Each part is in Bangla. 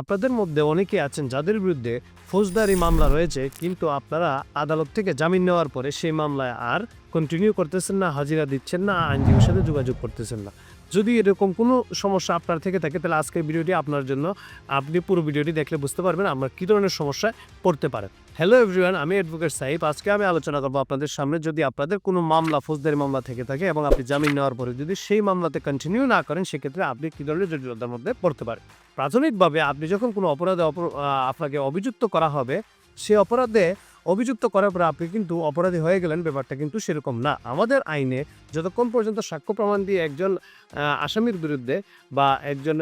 আপনাদের মধ্যে অনেকে আছেন যাদের বিরুদ্ধে ফৌজদারি মামলা রয়েছে, কিন্তু আপনারা আদালত থেকে জামিন নেওয়ার পরে সেই মামলায় আর কন্টিনিউ করতেছেন না, হাজিরা দিচ্ছেন না, আইনজীবীর সাথে যোগাযোগ করতেছেন না। যদি এরকম কোনো সমস্যা আপনার থেকে থাকে, তাহলে আজকের ভিডিওটি আপনার জন্য। আপনি পুরো ভিডিওটি দেখলে বুঝতে পারবেন আমরা কী ধরনের সমস্যায় পড়তে পারেন। হ্যালো এভরিওয়ান আমি অ্যাডভোকেট সাহিব। আজকে আমি আলোচনা করব আপনাদের সামনে যদি আপনাদের কোনো মামলা, ফৌজদারি মামলা থেকে থাকে এবং আপনি জামিন নেওয়ার পরে যদি সেই মামলাতে কন্টিনিউ না করেন, সেক্ষেত্রে আপনি কী ধরনের জটিলতার মধ্যে পড়তে পারেন? প্রাথমিকভাবে আপনি যখন কোনো অপরাধে অপর- আপনাকে অভিযুক্ত করা হবে, সে অপরাধে অভিযুক্ত করার পরে আপনি কিন্তু অপরাধী হয়ে গেলেন, ব্যাপারটা কিন্তু সেরকম না। আমাদের আইনে যতক্ষণ পর্যন্ত সাক্ষ্য প্রমাণ দিয়ে একজন আসামির বিরুদ্ধে বা একজন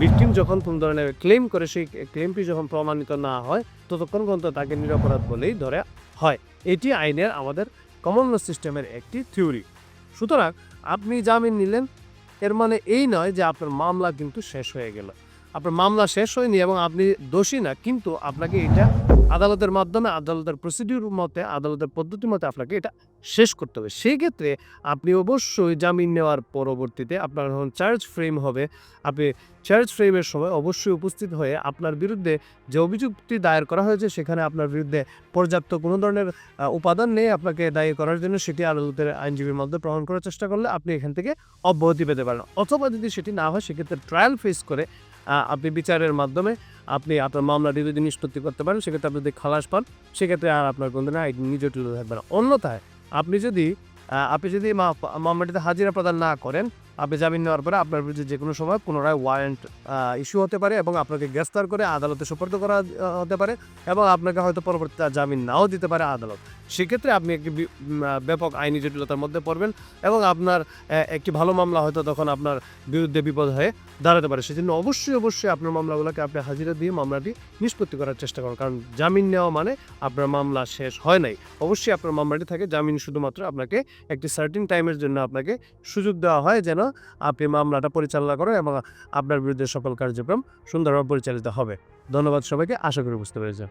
ভিকটিম যখন কোন ধরনের ক্লেম করে, সেই ক্লেমটি যখন প্রমাণিত না হয়, ততক্ষণ পর্যন্ত তাকে নিরপরাধ বলেই ধরে হয়। এটি আইনের আমাদের কমন সিস্টেমের একটি থিওরি সুতরাং আপনি জামিন নিলেন, এর মানে এই নয় যে আপনার মামলা কিন্তু শেষ হয়ে গেল। আপনার মামলা শেষ হয়নি এবং আপনি দোষী না, কিন্তু আপনাকে এটা আদালতের মাধ্যমে, আদালতের প্রসিডিউর মতে, আদালতের পদ্ধতি মতে আপনাকে এটা শেষ করতে হবে। সেই ক্ষেত্রে আপনি অবশ্যই জামিন নেওয়ার পরবর্তীতে আপনার যখন চার্জ ফ্রেম হবে, আপনি চার্জ ফ্রেমের সময় অবশ্যই উপস্থিত হয়ে আপনার বিরুদ্ধে যে অভিযোগটি দায়ের করা হয়েছে, সেখানে আপনার বিরুদ্ধে পর্যাপ্ত কোনো ধরনের উপাদান নেই আপনাকে দায়ী করার জন্য, সেটি আদালতের আইনজীবীর মধ্যে প্রমাণ করার চেষ্টা করলে আপনি এখান থেকে অব্যাহতি পেতে পারেন। অথবা যদি সেটি না হয়, সেক্ষেত্রে ট্রায়াল ফেস করে আপনি বিচারের মাধ্যমে আপনি আপনার মামলাটি যদি নিষ্পত্তি করতে পারেন, সেক্ষেত্রে আপনি যদি খালাস পান, সেক্ষেত্রে আর আপনার কোনো না নিজে তুলে থাকবে না। অন্যথায় আপনি যদি আপনি যদি মামলাটিতে হাজিরা প্রদান না করেন আপনি জামিন নেওয়ার পরে আপনার বিরুদ্ধে যে কোনো সময় পুনরায় ওয়ারেন্ট ইস্যু হতে পারে এবং আপনাকে গ্রেফতার করে আদালতে সুপর্দ করা হতে পারে এবং আপনাকে হয়তো পরবর্তীতে জামিন নাও দিতে পারে আদালত। সেক্ষেত্রে আপনি একটি ব্যাপক আইনি জটিলতার মধ্যে পড়বেন এবং আপনার একটি ভালো মামলা হয়তো তখন আপনার বিরুদ্ধে বিপদ হয়ে দাঁড়াতে পারে। সেজন্য অবশ্যই অবশ্যই আপনার মামলাগুলোকে আপনি হাজিরা দিয়ে মামলাটি নিষ্পত্তি করার চেষ্টা করুন। কারণ জামিন নেওয়া মানে আপনার মামলা শেষ হয় নাই। অবশ্যই আপনার মামলাটি থাকে জামিন শুধুমাত্র আপনাকে একটি সার্টিন টাইমের জন্য আপনাকে সুযোগ দেওয়া হয় যেন আপনি মামলাটা পরিচালনা করেন এবং আপনার বিরুদ্ধে সকল কার্যক্রম সুন্দরভাবে পরিচালিত হবে। ধন্যবাদ সবাইকে, আশা করি বুঝতে পেরেছেন।